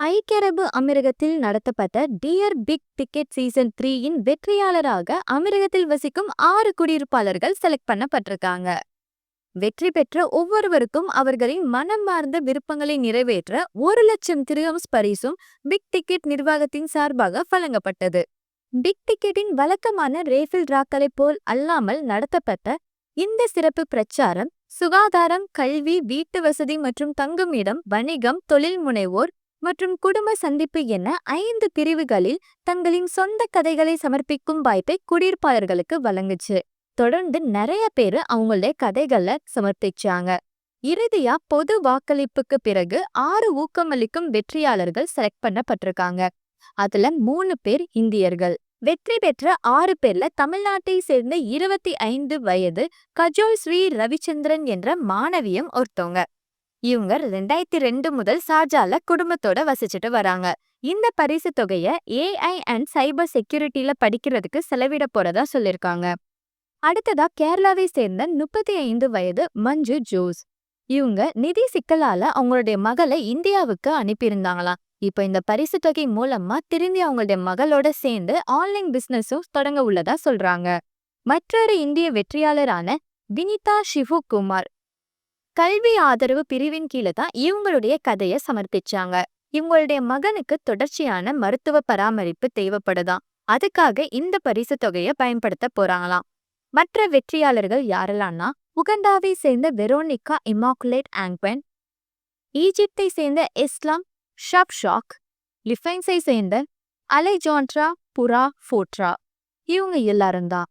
ஐக்கிய அரபு அமீரகத்தில் நடத்தப்பட்ட டியர் பிக் டிக்கெட் சீசன் த்ரீயின் வெற்றியாளராக அமீரகத்தில் வசிக்கும் ஆறு குடியிருப்பாளர்கள் செலக்ட் பண்ணப்பட்டிருக்காங்க. வெற்றி பெற்ற ஒவ்வொருவருக்கும் அவர்களின் மனம் மார்ந்த விருப்பங்களை நிறைவேற்ற ஒரு லட்சம் திரியம்ஸ் பரிசும் பிக் டிக்கெட் நிர்வாகத்தின் சார்பாக வழங்கப்பட்டது. பிக் டிக்கெட்டின் வழக்கமான ரேஃபில் ராக்களைப் போல் அல்லாமல் நடத்தப்பட்ட இந்த சிறப்பு பிரச்சாரம் சுகாதாரம் கல்வி வீட்டு வசதி மற்றும் தங்குமிடம் வணிகம் தொழில் முனைவோர் மற்றும் குடும்ப சந்திப்பு என ஐந்து பிரிவுகளில் தங்களின் சொந்த கதைகளை சமர்ப்பிக்கும் வாய்ப்பை குடியிருப்பாளர்களுக்கு வழங்குச்சு. தொடர்ந்து நிறைய பேர் அவங்களுடைய கதைகளை சமர்ப்பிச்சாங்க. இறுதியா பொது வாக்களிப்புக்கு பிறகு ஆறு ஊக்கமளிக்கும் வெற்றியாளர்கள் செலக்ட் பண்ணப்பட்டிருக்காங்க. அதுல மூணு பேர் இந்தியர்கள். வெற்றி பெற்ற ஆறு பேர்ல தமிழ்நாட்டை சேர்ந்த இருபத்தி ஐந்து வயது கஜோல் ஸ்ரீ ரவிச்சந்திரன் என்ற மாணவியம் ஒருத்தவங்க. இவங்க ரெண்டாயிரத்தி ரெண்டு முதல் சார்ஜால குடும்பத்தோட வசிச்சுட்டு வராங்க. இந்த பரிசு தொகைய ஏஐ அண்ட் சைபர் செக்யூரிட்டில படிக்கிறதுக்கு செலவிட போறதா சொல்லிருக்காங்க. அடுத்ததா கேரளாவை சேர்ந்த முப்பத்தி ஐந்து வயது மஞ்சு ஜோஸ். இவங்க நிதி சிக்கலால அவங்களுடைய மகளை இந்தியாவுக்கு அனுப்பியிருந்தாங்களாம். இப்ப இந்த பரிசு தொகை மூலமா திரும்பி அவங்களுடைய மகளோட சேர்ந்து ஆன்லைன் பிசினஸும் தொடங்க உள்ளதா சொல்றாங்க. மற்றொரு இந்திய வெற்றியாளரான வினிதா சிவகுமார். கல்வி ஆதரவு பிரிவின் கீழே தான் இவங்களுடைய கதையை சமர்ப்பிச்சாங்க. இவங்களுடைய மகனுக்கு தொடர்ச்சியான மருத்துவ பராமரிப்பு தேவைப்படுதாம் அதுக்காக இந்த பரிசு தொகையை பயன்படுத்த போறாங்களாம். மற்ற வெற்றியாளர்கள் யாரெல்லாம்னா உகண்டாவை சேர்ந்த வெரோனிகா இமாக்குலேட் ஆங்பென் ஈஜிப்தை சேர்ந்த இஸ்லாம் ஷப் ஷாக் லிஃபைன்ஸை சேர்ந்த அலைஜான்ட்ரா புரா ஃபோட்ரா. இவங்க எல்லாரும் தான்